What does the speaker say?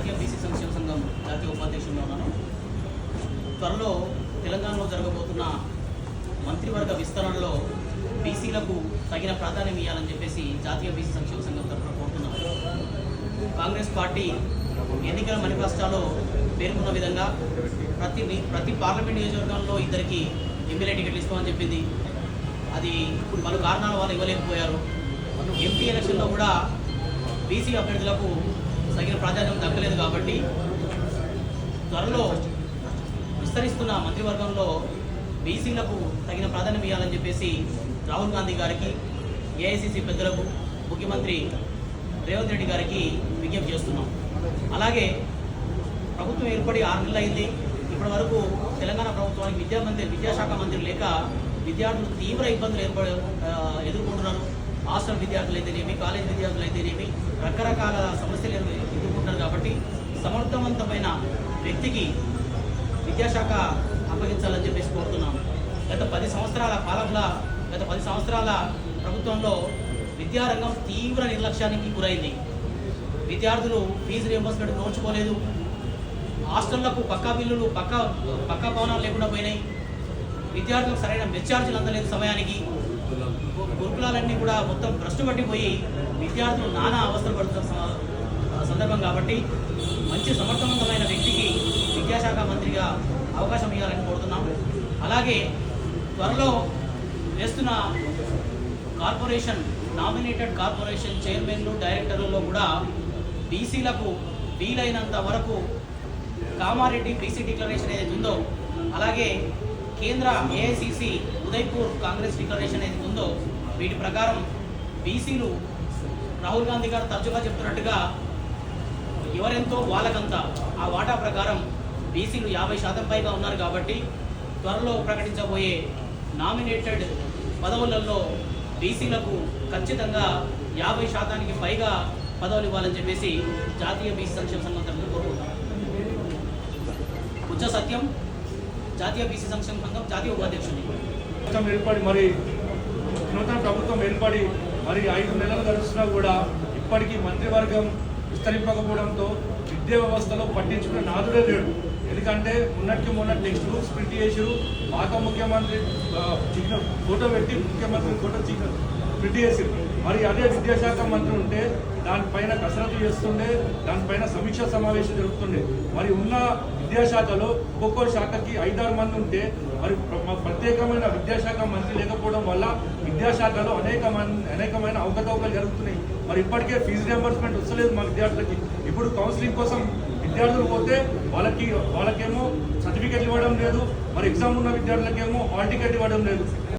జాతీయ బీసీ సంక్షేమ సంఘం జాతీయ ఉపాధ్యక్షుడిగా ఉన్నాను. త్వరలో తెలంగాణలో జరగబోతున్న మంత్రివర్గ విస్తరణలో బీసీలకు తగిన ప్రాధాన్యం ఇవ్వాలని చెప్పేసి జాతీయ బీసీ సంక్షేమ సంఘం తరఫున కోరుతున్నాం కాంగ్రెస్ పార్టీ ఎన్నికల మేనిఫెస్టోలో పేర్కొన్న విధంగా ప్రతి ప్రతి పార్లమెంట్ నియోజకవర్గంలో ఇద్దరికి ఎమ్మెల్యే టికెట్లు ఇస్తామని చెప్పింది. అది ఇప్పుడు పలు కారణాల వల్ల ఇవ్వలేకపోయారు. ఎంపీ ఎలక్షన్లో కూడా బీసీ అభ్యర్థులకు తగిన ప్రాధాన్యం దక్కలేదు కాబట్టి త్వరలో విస్తరిస్తున్న మంత్రివర్గంలో బీసీలకు తగిన ప్రాధాన్యం ఇవ్వాలని చెప్పేసి రాహుల్ గాంధీ గారికి ఏఐసిసి పెద్దలకు ముఖ్యమంత్రి రేవంత్ రెడ్డి గారికి విజ్ఞప్తి చేస్తున్నాం. అలాగే ప్రభుత్వం ఏర్పడి ఆరు నెలలు అయింది. ఇప్పటి వరకు తెలంగాణ ప్రభుత్వానికి విద్యా మంత్రి విద్యాశాఖ మంత్రి లేక విద్యార్థులు తీవ్ర ఇబ్బందులు ఏర్పడి ఎదుర్కొంటున్నారు. హాస్టల్ విద్యార్థులు అయితేనేమి కాలేజ్ విద్యార్థులు అయితేనేమి రకరకాల సమస్యలు ఎదురు- కాబట్టి సమర్థవంతమైన వ్యక్తికి విద్యాశాఖ అప్పగించాలని చెప్పేసి కోరుతున్నాం. గత పది సంవత్సరాల పాలకుల గత పది సంవత్సరాల ప్రభుత్వంలో విద్యారంగం తీవ్ర నిర్లక్ష్యానికి గురైంది. విద్యార్థులు ఫీజు రియంబర్స్మెంట్ నోచుకోలేదు. హాస్టళ్ళకు పక్కా బిల్లులు పక్కా పక్కా భవనాలు లేకుండా పోయినాయి. విద్యార్థులకు సరైన మెచ్చార్జీలు అందలేదు సమయానికి. గురుకులాలన్నీ కూడా మొత్తం భ్రష్టు పట్టిపోయి విద్యార్థులు నానా అవసరం కాబట్టి మంచి సమర్థవంతమైన వ్యక్తికి విద్యాశాఖ మంత్రిగా అవకాశం ఇవ్వాలని కోరుతున్నాం. అలాగే త్వరలో వేస్తున్న కార్పొరేషన్ నామినేటెడ్ కార్పొరేషన్ చైర్మన్లు డైరెక్టర్లలో కూడా బీసీలకు వీలైనంత వరకు కామారెడ్డి బీసీ డిక్లరేషన్ ఏదైతే ఉందో అలాగే కేంద్ర ఏఐసిసి ఉదయ్పూర్ కాంగ్రెస్ డిక్లరేషన్ ఏదైతే ఉందో వీటి ప్రకారం బీసీలు రాహుల్ గాంధీ గారు తరచుగా చెప్తున్నట్టుగా ఎవరెంతో వాళ్ళకంతా ఆ వాటా ప్రకారం బీసీలు యాభై శాతం పైగా ఉన్నారు కాబట్టి త్వరలో ప్రకటించబోయే నామినేటెడ్ పదవులలో బీసీలకు ఖచ్చితంగా యాభై శాతానికి పైగా పదవులు ఇవ్వాలని చెప్పేసి జాతీయ బీసీ సంక్షేమ సంఘం తరఫున కోరుకుంటున్నాం. ఉచ్చ సత్యం జాతీయ బీసీ సంక్షేమ సంఘం జాతీయ ఉపాధ్యక్షుడి ప్రభుత్వం ఏర్పడి మరి నూతన ప్రభుత్వం ఏర్పడి మరి ఐదు నెలలు గడుస్తున్నా కూడా ఇప్పటికీ మంత్రివర్గం విస్తరింపకపోవడంతో విద్యా వ్యవస్థలో పట్టించుకునే నాదుడే లేడు. ఎందుకంటే ఉన్నట్టు మొన్న టెక్స్ట్ బుక్స్ ప్రింట్ చేసారు పాత ముఖ్యమంత్రి ఆ, చిహ్న ఫోటో పెట్టి ముఖ్యమంత్రి ఫోటో చిహ్న ప్రింట్ చేసారు మరి అదే విద్యాశాఖ మంత్రి ఉంటే దానిపైన కసరత్తు చేస్తుండే దానిపైన సమీక్ష సమావేశం జరుగుతుండే మరి ఉన్న విద్యాశాఖలో ఒక్కొక్క శాఖకి ఐదారు మంది ఉంటే మరి ప్రత్యేకమైన విద్యాశాఖ మంత్రి లేకపోవడం వల్ల విద్యాశాఖలో అనేక మంది అనేకమైన అవకతవకలు జరుగుతున్నాయి. మరి ఇప్పటికే ఫీజు రియంబర్స్మెంట్ వస్తలేదు మా విద్యార్థులకి. ఇప్పుడు కౌన్సిలింగ్ కోసం విద్యార్థులు పోతే వాళ్ళకి వాళ్ళకేమో సర్టిఫికేట్ ఇవ్వడం లేదు మరి ఎగ్జామ్ ఉన్న విద్యార్థులకేమో హాల్ టికెట్ ఇవ్వడం లేదు.